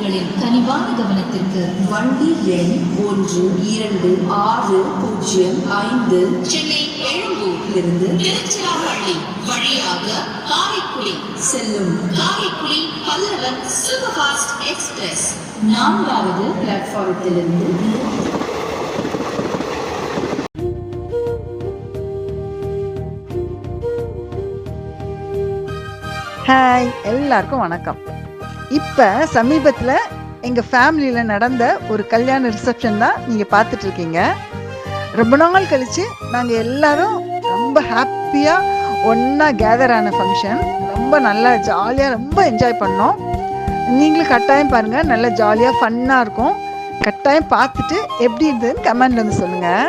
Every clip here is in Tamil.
பயணிகளின் கனிவான கவனத்திற்கு வண்டி எண் ஒன்று இரண்டு ஆறு பூஜ்ஜியம் ஐந்து சென்னை எழும்பூரிலிருந்து திருச்சிராப்பள்ளி வழியாக காரைக்குடி செல்லும் காரைக்குடி பல்லவன் சூப்பர்ஃபாஸ்ட் எக்ஸ்பிரஸ். நான்காவது பிளாட்ஃபாரத்திலிருந்து ஹாய் எல்லாருக்கும் வணக்கம். இப்போ சமீபத்தில் எங்கள் ஃபேமிலியில் நடந்த ஒரு கல்யாண ரிசப்ஷன் தான் நீங்கள் பார்த்துட்டு இருக்கீங்க ரொம்ப நாள் கழித்து நாங்கள் எல்லாரும் ரொம்ப ஹாப்பியாக ஒன்றா கேதர் ஆன ஃபங்க்ஷன் ரொம்ப நல்லா ஜாலியாக ரொம்ப என்ஜாய் பண்ணோம். நீங்களும் கட்டாயம் பாருங்கள் நல்லா ஜாலியாக ஃபன்னாக இருக்கும். கட்டாயம் பார்த்துட்டு எப்படி இருந்ததுன்னு கமெண்ட் வந்து சொல்லுங்கள்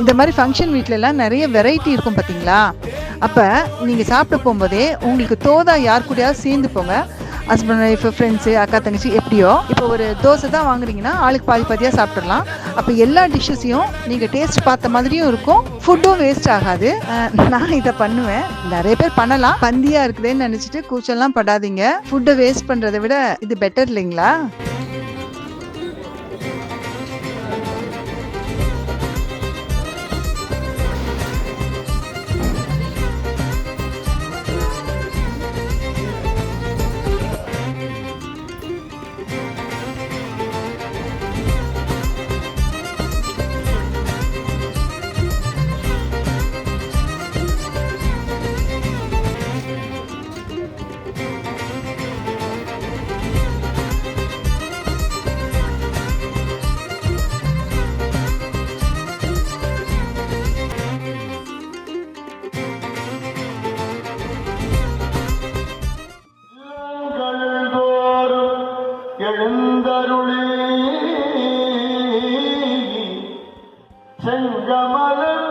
இந்த மாதிரி ஃபங்க்ஷன் வீட்டிலலாம் நிறைய வெரைட்டி இருக்கும் பார்த்தீங்களா? அப்போ நீங்கள் சாப்பிட போகும்போதே உங்களுக்கு தோதா யார் கூடயாவது சேர்ந்து போங்க. ஹஸ்பண்ட் ஒய்ஃப் ஃப்ரெண்ட்ஸு அக்கா தங்கச்சி எப்படியோ. இப்போ ஒரு தோசை தான் வாங்குறீங்கன்னா ஆளுக்கு பாதி பாதியாக சாப்பிட்றலாம் அப்போ எல்லா டிஷ்ஷஸையும் நீங்கள் டேஸ்ட் பார்த்த மாதிரியும் இருக்கும். ஃபுட்டும் வேஸ்ட் ஆகாது. நான் இதை பண்ணுவேன். நிறைய பேர் பண்ணலாம். பந்தியாக இருக்குதேன்னு நினச்சிட்டு கூச்சல்லாம் படாதீங்க. ஃபுட்டை வேஸ்ட் பண்ணுறதை விட இது பெட்டர் இல்லைங்களா? Sen zamanın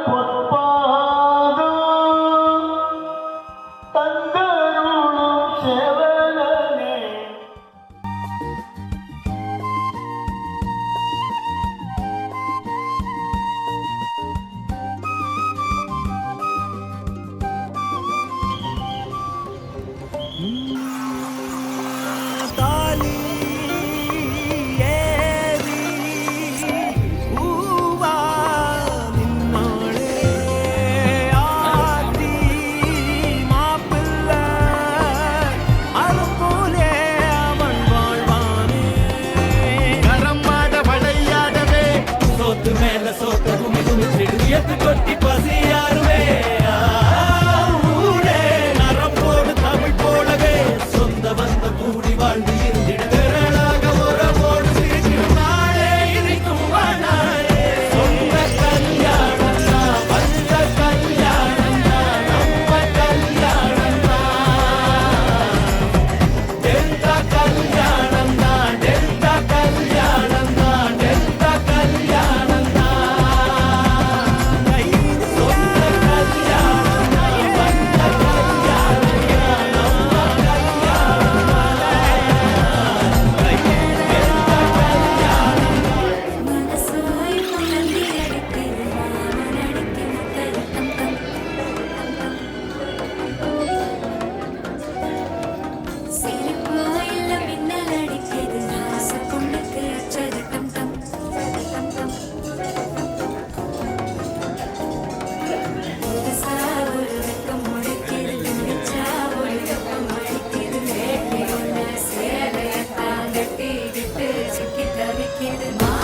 விட்டு சிக்கி தவிக்கிறது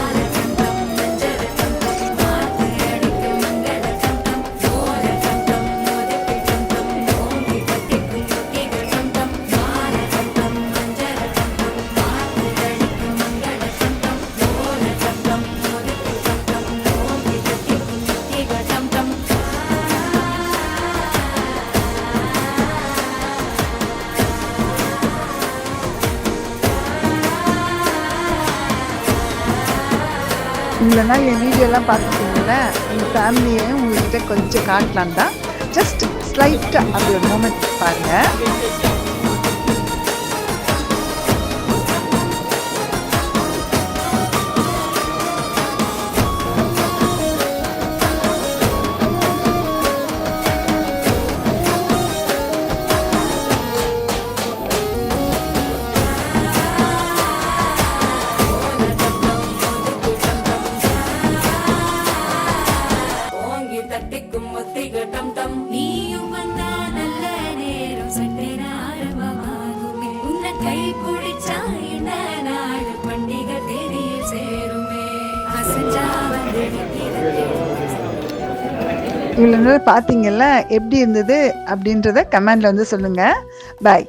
இவ்வளோ என் வீடியோலாம் பார்த்துருக்கீங்கல்ல எங்கள் ஃபேமிலியை உங்கள்கிட்ட கொஞ்சம் காட்டலான் தான் ஜஸ்ட் ஸ்லைட்டாக அப்படி ஒரு மூமெண்ட் பாருங்கள் இவ்வளோ நேரம் பார்த்தீங்கல்ல? எப்படி இருந்தது அப்படின்றத கமெண்டில் வந்து சொல்லுங்கள் பாய்